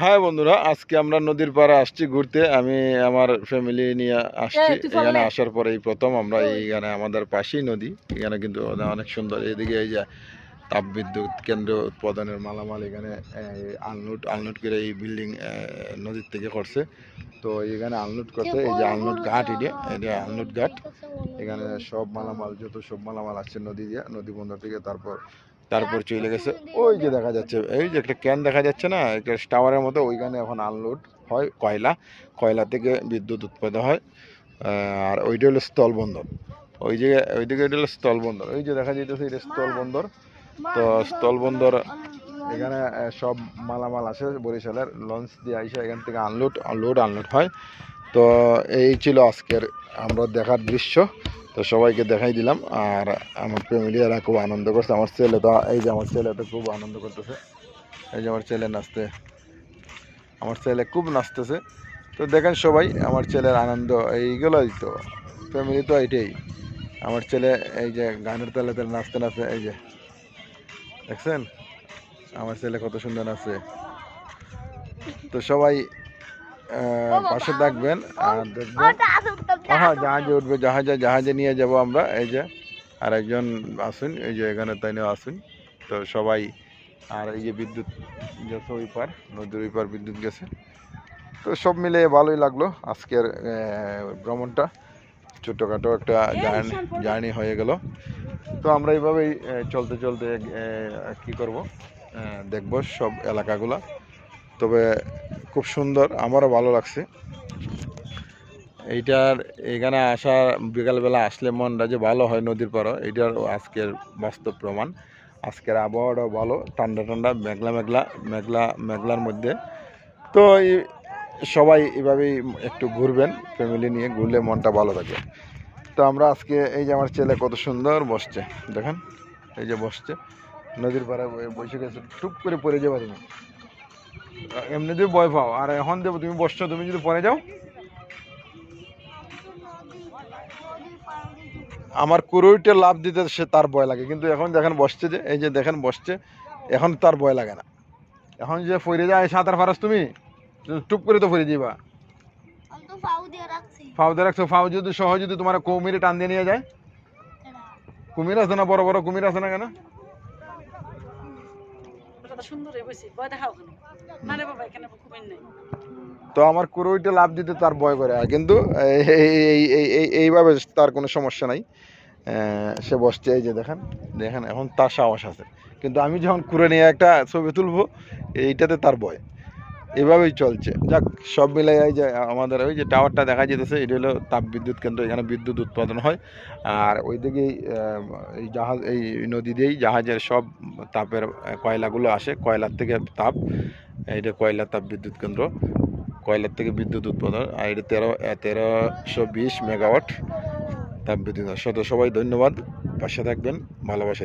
হ্যাঁ বন্ধুরা আজকে আমরা নদীর পাড়ে আসছি ঘুরতে। আমি আমার ফ্যামিলি নিয়ে আসছি। ফল এখানে আসার পরে এই প্রথম আমরা এইখানে আমাদের পাশেই নদী। এখানে কিন্তু অনেক সুন্দর। এদিকে এই যে তাপবিদ্যুৎ কেন্দ্র উৎপাদনের মালামাল এখানে আনলোড আনলোড করে এই বিল্ডিং নদীর থেকে করছে। তো এখানে আনলোড করছে। এই যে আনলোড ঘাট এটা এটা আনলোড ঘাট। এখানে সব মালামাল যত সব মালামাল আসছে নদী দিয়ে নদী বন্দর থেকে তারপর তারপর চলে গেছে ওই যে দেখা যাচ্ছে এই যে একটা ক্যান দেখা যাচ্ছে না একটা টাওয়ারের মতো ওইখানে এখন আনলোড হয় কয়লা। কয়লা থেকে বিদ্যুৎ উৎপাদন হয় আর ওইটা হলো স্থলবন্দর। ওই যে ওইদিকে এটা হলো স্থলবন্দর। ওই যে দেখা যাইতেছে এটা স্থলবন্দর। তো স্থলবন্দর এখানে সব মালামাল আসে বরিশালের। লঞ্চ দিয়ে আইসা এখান থেকে আনলোড লোড আনলোড হয়। তো এই ছিল আজকের আমরা দেখার দৃশ্য। তো সবাইকে দেখাই দিলাম। আর আমার ফ্যামিলি এরা খুব আনন্দ করছে। আমার ছেলে তো, এই যে আমার ছেলে তো খুব আনন্দ করতেছে। এই যে আমার ছেলে নাচতে, আমার ছেলে খুব নাচতেছে। তো দেখেন সবাই, আমার ছেলের আনন্দ, এইগুলোই তো ফ্যামিলি তো এইটাই আমার ছেলে এই যে গানের তালে তালে নাচতে নাচতে, এই যে, দেখছেন? আমার ছেলে কত সুন্দর নাচে। তো সবাই পাশে থাকবেন আর দেখবেন হ্যাঁ জাহাজে উঠবে জাহাজে জাহাজে নিয়ে যাব আমরা এই যে আর একজন আসুন এই যে এখানে তাইনে আসুন। তো সবাই আর এই যে বিদ্যুৎ গেছে ওই পার নদীর ওই পার বিদ্যুৎ গেছে। তো সব মিলে ভালোই লাগল আজকের ভ্রমণটা। ছোটোখাটো একটা জার্নি জার্নি হয়ে গেল। তো আমরা এইভাবেই চলতে চলতে কি করব? দেখব সব এলাকাগুলা। তবে খুব সুন্দর, আমারও ভালো লাগছে। এইটার এখানে আসা বিকালবেলা আসলে মনটা যে ভালো হয় নদীর পাড়ও এইটার আজকের বাস্তব প্রমাণ। আজকের আবহাওয়াটাও ভালো, ঠান্ডা ঠান্ডা, মেঘলা মেঘলা মেঘলা, মেঘলার মধ্যে। তো সবাই এভাবেই একটু ঘুরবেন ফ্যামিলি নিয়ে ঘুরলে মনটা ভালো থাকে। তো আমরা আজকে এই যে আমার ছেলে কত সুন্দর বসছে, দেখেন, এই যে বসছে। নদীর পাড়ে বসে- গেছে, টুপ করে পড়ে যাবে তুমি এমনিতে ভয় পাও। আর এখন দেবো তুমি বসছো তুমি যদি পরে যাও। আমার কুরুইটে লাভ দিতে সে তার ভয় লাগে। কিন্তু এখন দেখেন বসছে যে এই যে দেখেন বসছে এখন তার ভয় লাগে না। এখন যে ফিরে যায় সাঁতার ফারাস তুমি? টুপ করে তো ফিরে যাবা ফাউ দিয়ে রাখছো। ফাউ যদি সহ যদি তোমার কৌমিরে টান দিয়ে নিয়ে যায়। কুমির আছে না বড় বড় কুমির আছে না কেন? তো আমার কুরুইটা লাভ দিতে তার ভয় করে, কিন্তু এই- এই- এই- এই- এই- এইভাবে তার কোনো সমস্যা নাই। সে বসছে, এই যে দেখেন দেখেন, এখন তার সাহস আছে। কিন্তু আমি যখন কুরে নিয়ে একটা ছবি তুলবো, এইটাতে তার ভয়। এভাবেই চলছে। যাক সব মিলাই এই যে আমাদের ওই যে টাওয়ারটা দেখা যেতেছে এটা হলো তাপ বিদ্যুৎ কেন্দ্র এখানে বিদ্যুৎ উৎপাদন হয়। আর ওইদিকেই আহ, এই জাহাজ এই নদী দিয়েই জাহাজের সব তাপের কয়লাগুলো আসে। কয়লার থেকে তাপ এইটা কয়লা তাপ বিদ্যুৎ কেন্দ্র কয়লার থেকে বিদ্যুৎ উৎপাদন। আর এটা তেরো তেরোশো বিশ মেগাওয়াট তাপ বিদ্যুৎ শত সবাই ধন্যবাদ। পাশে থাকবেন ভালোবাসা